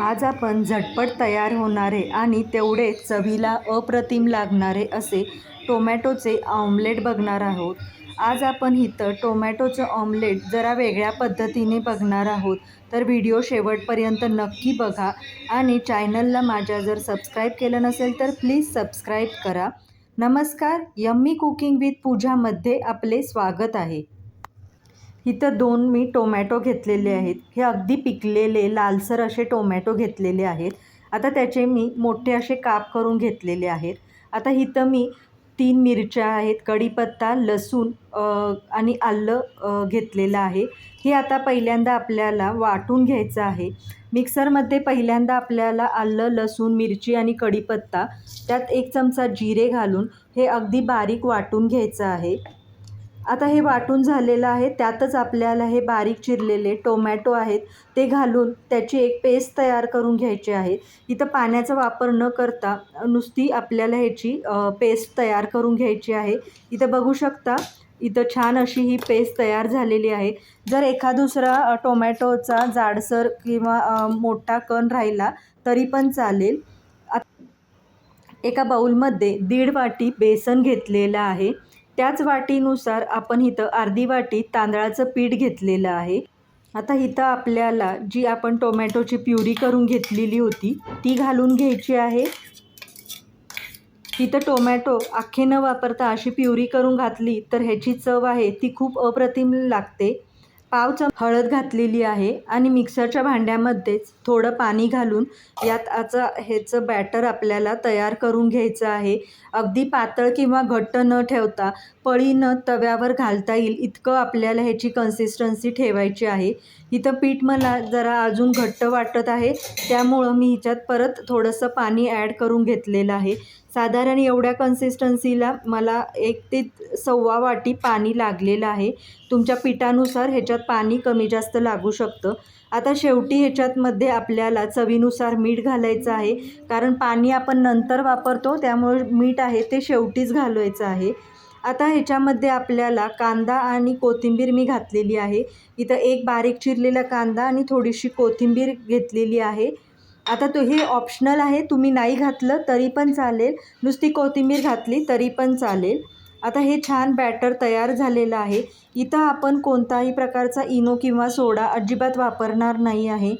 आज आपण झटपट तयार होणारे आणि तेवढे चवीला अप्रतिम लागणारे असे टोमॅटोचे ऑमलेट बघणार आहोत. आज आपण इथं टोमॅटोचं ऑमलेट जरा वेगळ्या पद्धतीने बघणार आहोत. तर व्हिडिओ शेवटपर्यंत नक्की बघा आणि चॅनलला माझ्या जर सबस्क्राईब केलं नसेल तर प्लीज सबस्क्राईब करा. नमस्कार यम्मी कुकिंग विथ पूजामध्ये आपले स्वागत आहे. इथं दोन मी टोमॅटो घेतलेले आहेत. हे अगदी पिकलेले लालसर असे टोमॅटो घेतलेले आहेत. आता त्याचे मी मोठे असे काप करून घेतलेले आहेत. आता इथं मी तीन मिरच्या आहेत कढीपत्ता लसूण आणि आलं घेतलेलं आहे. हे आता पहिल्यांदा आपल्याला वाटून घ्यायचं आहे. मिक्सरमध्ये पहिल्यांदा आपल्याला आलं लसूण मिरची आणि कढीपत्ता त्यात एक चमचा जिरे घालून हे अगदी बारीक वाटून घ्यायचं आहे. आता हे वाटून झालेलं आहे. त्यातच आपल्याला हे बारीक चिरलेले टोमॅटो आहेत ते घालून त्याची एक पेस्ट तयार करून घ्यायची आहे. इथं पाण्याचा वापर न करता नुसती आपल्याला ह्याची पेस्ट तयार करून घ्यायची आहे. इथं बघू शकता इथं छान अशी ही पेस्ट तयार झालेली आहे. जर एखा दुसरा टोमॅटोचा जाडसर किंवा मोठा कण राहिला तरी पण चालेल. एका बाऊलमध्ये दीड वाटी बेसन घेतलेलं आहे. त्याच वाटीनुसार आपण इथं अर्धी वाटी तांदळाचं पीठ घेतलेलं आहे. आता इथं आपल्याला जी आपण टोमॅटोची प्युरी करून घेतलेली होती ती घालून घ्यायची आहे. इथं टोमॅटो अख्खे न वापरता अशी प्युरी करून घातली तर ह्याची चव आहे ती खूप अप्रतिम लागते. पाव चम हळद घातलेली आहे आणि मिक्सरच्या भांड्यामध्येच थोडं पाणी घालून यात आचं ह्याचं बॅटर आपल्याला तयार करून घ्यायचं आहे. अगदी पातळ किंवा घट्ट न ठेवता पळीनं तव्यावर घालता येईल इतकं आपल्याला ह्याची कन्सिस्टन्सी ठेवायची आहे. इथं पीठ मला जरा अजून घट्ट वाटत आहे. त्यामुळं मी ह्याच्यात परत थोडंसं पाणी ॲड करून घेतलेलं आहे. साधारण एवढ्या कन्सिस्टन्सीला मला एक ते सव्वा वाटी पाणी लागलेलं आहे. तुमच्या पिठानुसार ह्याच्यात पाणी कमी जास्त लागू शकतं. आता शेवटी ह्याच्यातमध्ये आपल्याला चवीनुसार मीठ घालायचं आहे. कारण पाणी आपण नंतर वापरतो त्यामुळे मीठ आहे ते शेवटीच घालवायचं आहे. आता ह्याच्यामध्ये आपल्याला कांदा आणि कोथिंबीर मी घातलेली आहे. इथं एक बारीक चिरलेला कांदा आणि थोडीशी कोथिंबीर घेतलेली आहे. आता तो हे ऑप्शनल आहे तुम्ही नाही घातलं तरी पण चालेल. नुसती कोथिंबीर घातली तरी पण चालेल. आता हे छान बॅटर तयार झालेलं आहे. इथं आपण कोणताही प्रकारचा इनो किंवा सोडा अजिबात वापरणार नाही आहे.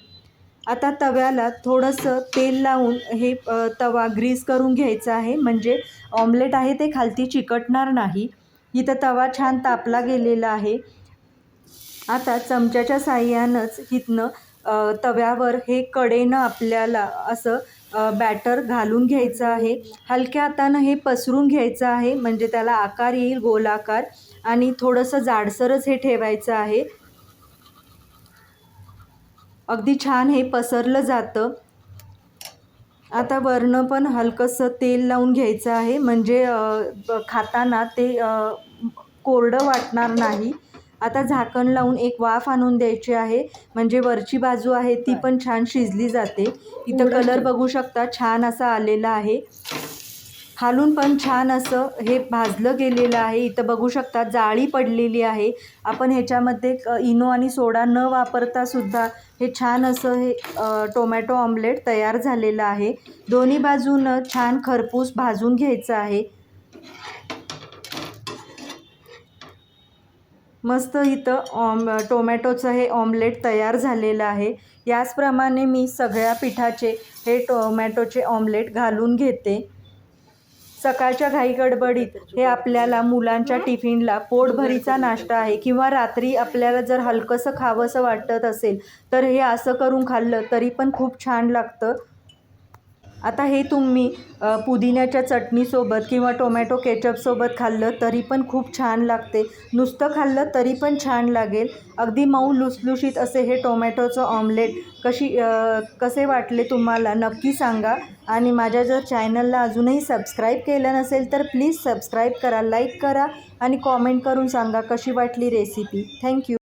आता तव्याला थोडंसं तेल लावून हे तवा ग्रीस करून घ्यायचा आहे. म्हणजे ऑमलेट आहे ते खालती चिकटणार नाही. इथं तवा छान तापला गेलेला आहे. आता चमच्याच्या साह्यानंच इथनं तव्यावर हे कडेनं आपल्याला असं बॅटर घालून घ्यायचं आहे. हलक्या हातानं हे पसरून घ्यायचं आहे म्हणजे त्याला आकार येईल गोलाकार आणि थोडंसं जाडसरच हे ठेवायचं आहे. अगदी छान हे पसरलं जातं. आता वरनं पण हलकंसं तेल लावून घ्यायचं आहे. म्हणजे खाताना ते कोरडं वाटणार नाही. आता झाकण लावून एक वाफ आणून द्यायची आहे. म्हणजे वरची बाजू आहे ती पण छान शिजली जाते. इथं कलर बघू शकता छान असा आलेला आहे. खालून पण छान असं हे भाजलं गेलेलं आहे. इथं बघू शकता जाळी पडलेली आहे. आपण ह्याच्यामध्ये इनो आणि सोडा न वापरता सुद्धा हे छान असं हे टोमॅटो ऑमलेट तयार झालेलं आहे. दोन्ही बाजूनं छान खरपूस भाजून घ्यायचं आहे. मस्त इथं ऑम टोमॅटोचं हे ऑमलेट तयार झालेलं आहे. याचप्रमाणे मी सगळ्या पिठाचे हे टोमॅटोचे ऑमलेट घालून घेते. सकाळच्या घाई गडबडीत हे आपल्याला मुलांच्या टिफिनला पोटभरीचा नाश्ता आहे किंवा रात्री आपल्याला जर हलकंसं खावंसं वाटत असेल तर हे असं करून खाल्लं तरी पण खूप छान लागतं. आता हे तुम्ही पुदिन्याच्या चटणीसोबत किंवा टोमॅटो केचपसोबत खाल्लं तरी पण खूप छान लागते. नुसतं खाल्लं तरी पण छान लागेल. अगदी मऊ लुसलुशीत असे हे टोमॅटोचं ऑमलेट कशी कसे वाटले तुम्हाला नक्की सांगा. आणि माझ्या जर चॅनलला अजूनही सबस्क्राईब केलं नसेल तर प्लीज सबस्क्राईब करा लाईक करा आणि कॉमेंट करून सांगा कशी वाटली रेसिपी. थँक्यू.